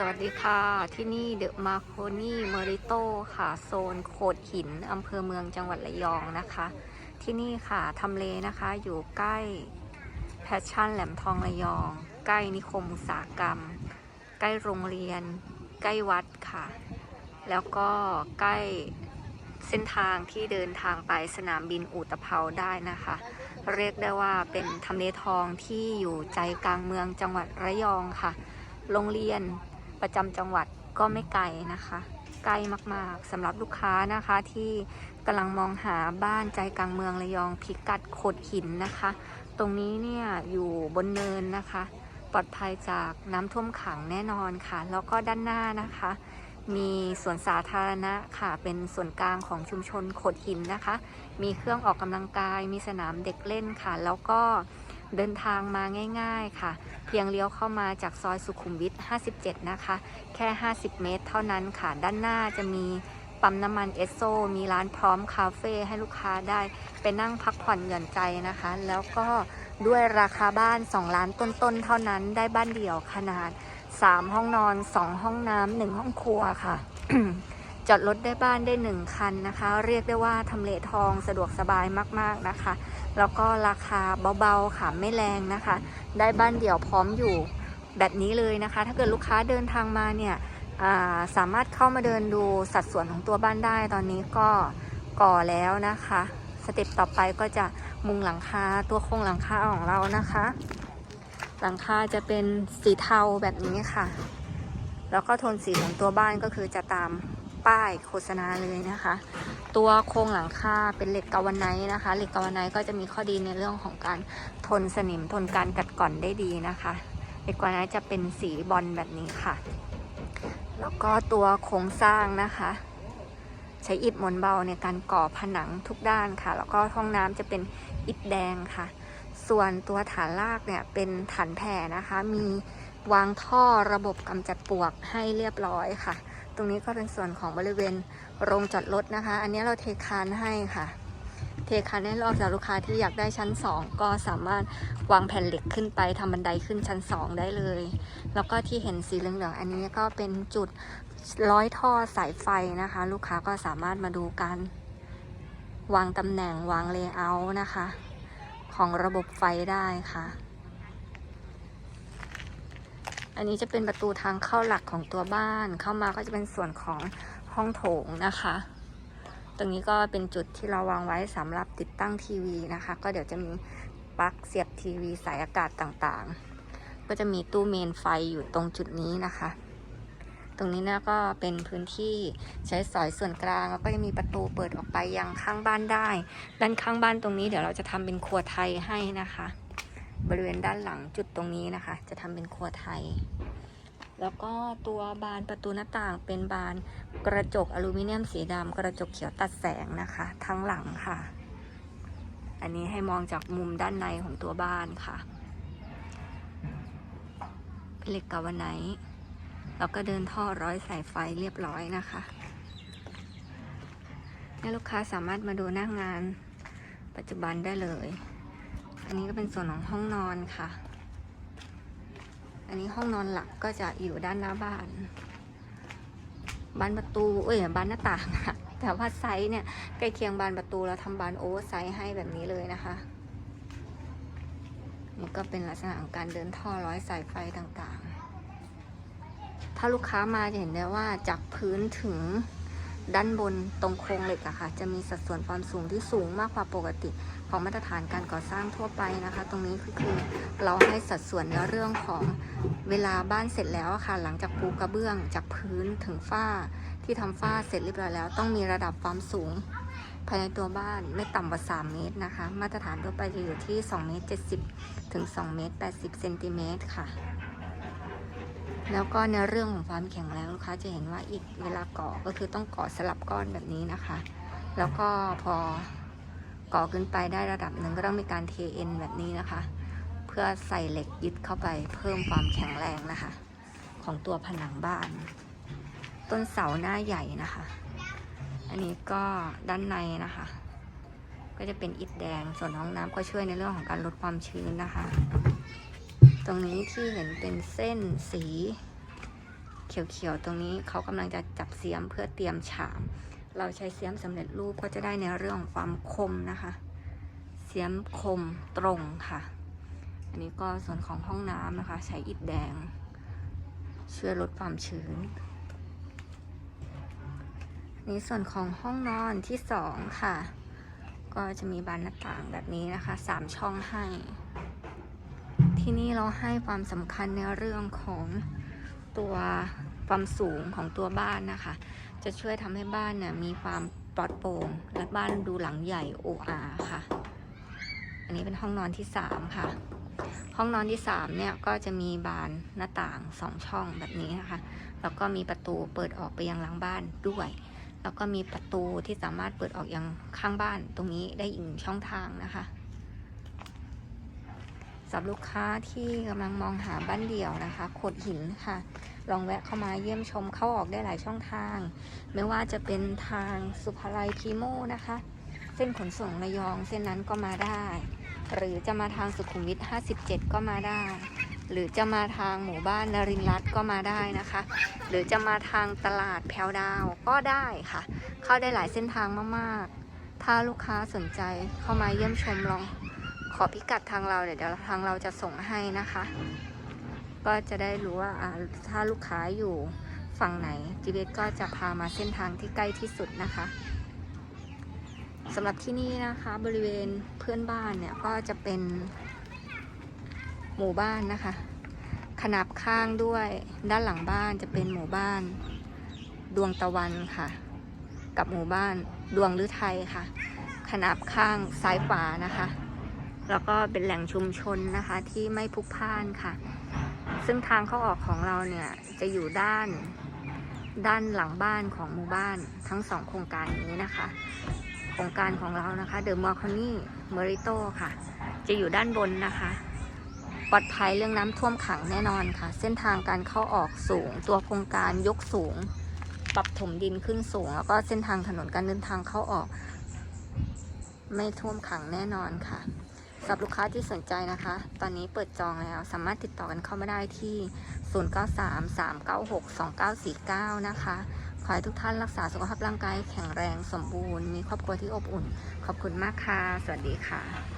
สวัสดีค่ะ ที่นี่เดอะมาโคนี่เมริโตค่ะ โซนโขดหินอำเภอเมืองจังหวัดระยองนะคะ ที่นี่ค่ะทำเลนะคะอยู่ใกล้แพชชั่นแหลมทองระยอง ใกล้นิคมอุตสาหกรรม ใกล้โรงเรียน ใกล้วัดค่ะ แล้วก็ใกล้เส้นทางที่เดินทางไปสนามบินอุตภเปาได้นะคะ เรียกได้ว่าเป็นทำเลทองที่อยู่ใจกลางเมืองจังหวัดระยองค่ะ โรงเรียน ประจำจังหวัดก็ไม่ไกลนะคะ ใกล้มากๆสำหรับลูกค้านะคะที่กำลังมองหาบ้านใจกลางเมืองระยองพิกัดโขดหินนะคะ ตรงนี้เนี่ยอยู่บนเนินนะคะ ปลอดภัยจากน้ำท่วมขังแน่นอนค่ะ แล้วก็ด้านหน้านะคะ มีสวนสาธารณะค่ะเป็นส่วนกลางของชุมชนโขดหินนะคะ มีเครื่องออกกำลังกาย มีสนามเด็กเล่นค่ะ แล้วก็ เดินทางมาง่าย ๆค่ะ เพียงเลี้ยวเข้ามาจากซอยสุขุมวิท 57 นะคะ แค่ 50 เมตร เท่านั้นค่ะ ด้านหน้าจะมีปั๊มน้ำมันเอสโซ มีร้านพร้อมคาเฟ่ให้ลูกค้าได้ไปนั่งพักผ่อนหย่อนใจนะคะ แล้วก็ด้วยราคาบ้าน 2 ล้านต้นๆ เท่านั้น ได้บ้านเดี่ยวขนาด 3 ห้องนอน 2 ห้องน้ำ 1 ห้องครัวค่ะ จอดรถได้บ้านได้1คันนะคะ เรียกได้ว่าทำเลทองสะดวกสบายมากๆนะคะ แล้วก็ราคาเบาๆค่ะไม่แรงนะคะ ได้บ้านเดี่ยวพร้อมอยู่แบบนี้เลยนะคะ ถ้าเกิดลูกค้าเดินทางมาเนี่ยาสามารถเข้ามาเดินดูสัดส่วนของตัวบ้านได้ตอนนี้ก็ก่อแล้วนะคะ สเต็ปต่อไปก็จะมุงหลังคาตัวโครงหลังคาของเรานะคะ หลังคาจะเป็นสีเทาแบบนี้ค่ะ แล้วก็โทนสีของตัวบ้านก็คือจะตาม ป้ายโฆษณาเลยนะคะ ตัวโครงหลังคาเป็นเหล็กกาวไนนะคะเหล็กกาวไนก็จะมีข้อดีในเรื่องของการทนสนิมทนการกัดก่อนได้ดีนะคะเหล็กกาวไนจะเป็นสีบอลแบบนี้ค่ะ แล้วก็ตัวโครงสร้างนะคะ ใช้อิฐมวลเบาในการก่อผนังทุกด้านค่ะ แล้วก็ห้องน้ำจะเป็นอิฐแดงค่ะ ส่วนตัวฐานรากเนี่ยเป็นฐานแผ่นะคะมีวางท่อระบบกำจัดปลวกให้เรียบร้อยค่ะ ตรงนี้ก็เป็นส่วนของบริเวณโรงจอดรถนะคะ อันนี้เราเทคานให้ค่ะ เทคานให้รอบจากลูกค้าที่อยากได้ชั้น 2 ก็สามารถวางแผ่นเหล็กขึ้นไปทำบันไดขึ้นชั้น 2 ได้เลย แล้วก็ที่เห็นสีเหลืองๆอันนี้ก็เป็นจุดร้อยท่อสายไฟนะคะ ลูกค้าก็สามารถมาดูการวางตำแหน่งวางเลเยอร์นะคะ ของระบบไฟได้ค่ะ อันนี้จะเป็นประตูทางเข้าหลักของตัวบ้านเข้ามาก็จะเป็นส่วนของห้องโถงนะคะ ตรงนี้ก็เป็นจุดที่เราวางไว้สำหรับติดตั้งทีวีนะคะ ก็เดี๋ยวจะมีปลั๊กเสียบทีวีสายอากาศต่างๆ ก็จะมีตู้เมนไฟอยู่ตรงจุดนี้นะคะ ตรงนี้นะก็เป็นพื้นที่ใช้สอยส่วนกลางแล้วก็จะมีประตูเปิดออกไปยังข้างบ้านได้ ด้านข้างบ้านตรงนี้เดี๋ยวเราจะทำเป็นครัวไทยให้นะคะ บริเวณด้านหลังจุดตรงนี้นะคะ จะทำเป็นครัวไทย แล้วก็ตัวบานประตูหน้าต่างเป็นบานกระจกอลูมิเนียมสีดำกระจกเขียวตัดแสงนะคะ ทั้งหลังค่ะ อันนี้ให้มองจากมุมด้านในของตัวบ้านค่ะเป็นเหล็กกาวไนท์แล้วก็เดินท่อร้อยสายไฟเรียบร้อยนะคะให้ลูกค้าสามารถมาดูหน้างานปัจจุบันได้เลย อันนี้ก็เป็นส่วนของห้องนอนค่ะ อันนี้ห้องนอนหลักก็จะอยู่ด้านหน้าบ้าน บานประตู เอ้ยบานหน้าต่างอะแต่ว่าไซส์เนี่ยใกล้เคียงบานประตูเราทำบานโอเวอร์ไซส์ให้แบบนี้เลยนะคะ นี่ก็เป็นลักษณะของการเดินท่อร้อยสายไฟต่างๆ ถ้าลูกค้ามาจะเห็นได้ว่าจากพื้นถึง ด้านบนตรงโครงเหล็กอะค่ะจะมีสัดส่วนความสูงที่สูงมากกว่าปกติของมาตรฐานการก่อสร้างทั่วไปนะคะ ตรงนี้คือเราให้สัดส่วนในเรื่องของเวลาบ้านเสร็จแล้วอะค่ะ หลังจากปูกระเบื้องจากพื้นถึงฝ้าที่ทำฝ้าเสร็จเรียบร้อยแล้ว ต้องมีระดับความสูง ภายในตัวบ้านไม่ต่ำกว่า 3 เมตรนะคะ มาตรฐานทั่วไปจะอยู่ที่2เมตร70ถึง2เมตร80เซนติเมตรค่ะ แล้วก็ในเรื่องของความแข็งแรงลูกค้าจะเห็นว่าอีกเวลาก่อก็คือต้องก่อสลับก้อนแบบนี้นะคะ แล้วก็พอก่อขึ้นไปได้ระดับหนึ่งก็ต้องมีการเทเอ็นแบบนี้นะคะ เพื่อใส่เหล็กยึดเข้าไปเพิ่มความแข็งแรงนะคะ ของตัวผนังบ้าน ต้นเสาหน้าใหญ่นะคะ อันนี้ก็ด้านในนะคะ ก็จะเป็นอิฐแดงส่วนห้องน้ำก็ช่วยในเรื่องของการลดความชื้นนะคะ ตรงนี้ที่เห็นเป็นเส้นสีเขียวๆ ตรงนี้เขากำลังจะจับเสียมเพื่อเตรียมฉาบเราใช้เสียมสำเร็จรูปก็จะได้ในเรื่องของความคมนะคะ เสียมคมตรงค่ะ อันนี้ก็ส่วนของห้องน้ำนะคะ ใช้อิฐแดง ช่วยลดความชื้นนี่ส่วนของห้องนอนที่สองค่ะ ก็จะมีบานหน้าต่างแบบนี้นะคะสามช่องให้ ที่นี่เราให้ความสำคัญในเรื่องของตัวความสูงของตัวบ้านนะคะ จะช่วยทำให้บ้านเนี่ยมีความปลอดโปร่งและบ้านดูหลังใหญ่โออาค่ะ อันนี้เป็นห้องนอนที่สามค่ะ ห้องนอนที่สามเนี่ยก็จะมีบานหน้าต่างสองช่องแบบนี้นะคะ แล้วก็มีประตูเปิดออกไปยังหลังบ้านด้วย แล้วก็มีประตูที่สามารถเปิดออกยังข้างบ้านตรงนี้ได้อีกช่องทางนะคะ สำหรับลูกค้าที่กำลังมองหาบ้านเดี่ยวนะคะโขดหินค่ะ ลองแวะเข้ามาเยี่ยมชมเข้าออกได้หลายช่องทาง ไม่ว่าจะเป็นทางสุภาลัยพีโมนะคะ เส้นขนส่งระยองเส้นนั้นก็มาได้ หรือจะมาทางสุขุมวิท 57 ก็มาได้ หรือจะมาทางหมู่บ้านนรินรัตก็มาได้นะคะ หรือจะมาทางตลาดแพรวดาวก็ได้ค่ะ เข้าได้หลายเส้นทางมากๆ ถ้าลูกค้าสนใจเข้ามาเยี่ยมชมลอง ขอพิกัดทางเราเดี๋ยวเดี๋ยวทางเราจะส่งให้นะคะ ก็จะได้รู้ว่าถ้าลูกค้าอยู่ฝั่งไหน GPS ก็จะพามาเส้นทางที่ใกล้ที่สุดนะคะสำหรับที่นี่นะคะบริเวณเพื่อนบ้านเนี่ยก็จะเป็นหมู่บ้านนะคะ ขนาบข้างด้วยด้านหลังบ้านจะเป็นหมู่บ้าน ดวงตะวันค่ะ กับหมู่บ้านดวงฤทัยค่ะ ขนาบข้างซ้ายขวานะคะ แล้วก็เป็นแหล่งชุมชนนะคะที่ไม่พลุกพล่านค่ะ ซึ่งทางเข้าออกของเราเนี่ยจะอยู่ด้านด้านหลังบ้านของหมู่บ้านทั้งสองโครงการนี้นะคะ โครงการของเรานะคะเดอะมอลคอนี่เมริโตค่ะ จะอยู่ด้านบนนะคะ ปลอดภัยเรื่องน้ำท่วมขังแน่นอนค่ะ เส้นทางการเข้าออกสูง ตัวโครงการยกสูง ปรับถมดินขึ้นสูง แล้วก็เส้นทางถนนการเดินทางเข้าออก ไม่ท่วมขังแน่นอนค่ะ สำหรับลูกค้าที่สนใจนะคะ ตอนนี้เปิดจองแล้ว สามารถติดต่อกันเข้ามาได้ที่ 0933962949 นะคะ ขอให้ทุกท่านรักษาสุขภาพร่างกายแข็งแรงสมบูรณ์ มีครอบครัวที่อบอุ่น ขอบคุณมากค่ะ สวัสดีค่ะ